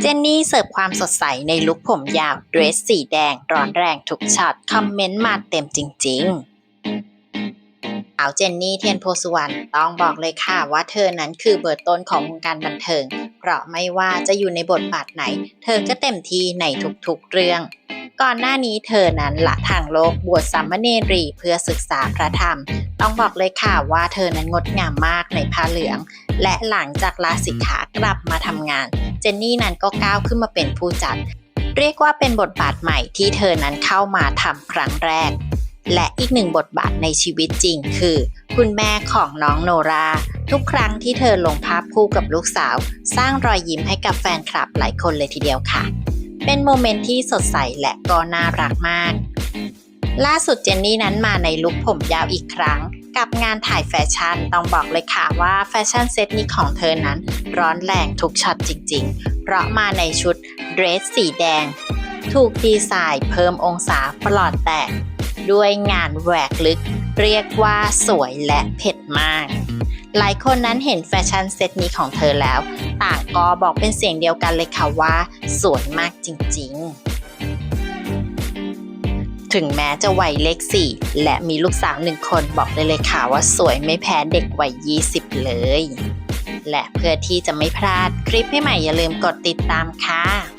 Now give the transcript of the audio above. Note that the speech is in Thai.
เจนนี่เสิร์ฟความสดใสในลุคผมยาวเดรสสีแดงร้อนแรงทุกช็อตคอมเมนต์มาเต็มจริง ๆสาวเจนนี่เทียนโพสุวรรณต้องบอกเลยค่ะว่าเธอนั้นคือเบอร์ต้นของวงการบันเทิง เพราะไม่ว่าจะอยู่ในบทบาทไหน เธอก็เต็มที่ในทุกๆเรื่อง ก่อนหน้านี้เธอนั้นละทางโลกบวชสามเณรีเพื่อศึกษาพระธรรม ต้องบอกเลยค่ะว่าเธอนั้นงดงามมากในผ้าเหลือง และหลังจากลาสิกขากลับมาทำงาน เจนนี่นั้นก็ก้าวขึ้นมาเป็นผู้จัด เรียกว่าเป็นบทบาทใหม่ที่เธอนั้นเข้ามาทำครั้งแรก และอีกหนึ่งบทบาทในชีวิตจริงคือ คุณแม่ของน้องโนรา ทุกครั้งที่เธอลงภาพคู่กับลูกสาว สร้างรอยยิ้มให้กับแฟนคลับหลายคนเลยทีเดียวค่ะ เป็นโมเมนต์ที่สดใสและก็น่ารักมากล่าสุดเจนนี่นั้นมาในลุคผมยาวอีกครั้ง กับงานถ่ายแฟชั่นต้องบอกเลยค่ะว่าแฟชั่นเซตนี้ของเธอนั้น ร้อนแรงทุกช็อตจริง ๆ เพราะมาในชุดเดรสสีแดง ถูกดีไซน์เพิ่มองศาปลอดแตก ด้วยงานแหวกลึก เรียกว่าสวยและเผ็ดมาก หลายคนนั้นเห็นแฟชั่นเซตนี้ของเธอแล้ว ต่างก็บอกเป็นเสียงเดียวกันเลยค่ะว่า สวยมากจริง ๆ ถึงแม้จะวัยเลขสี่และมีลูกสาวหนึ่งคนบอกได้เลยค่ะว่าสวยไม่แพ้เด็กวัย 20 เลย และเพื่อที่จะไม่พลาดคลิปให้ใหม่อย่าลืมกดติดตามค่ะ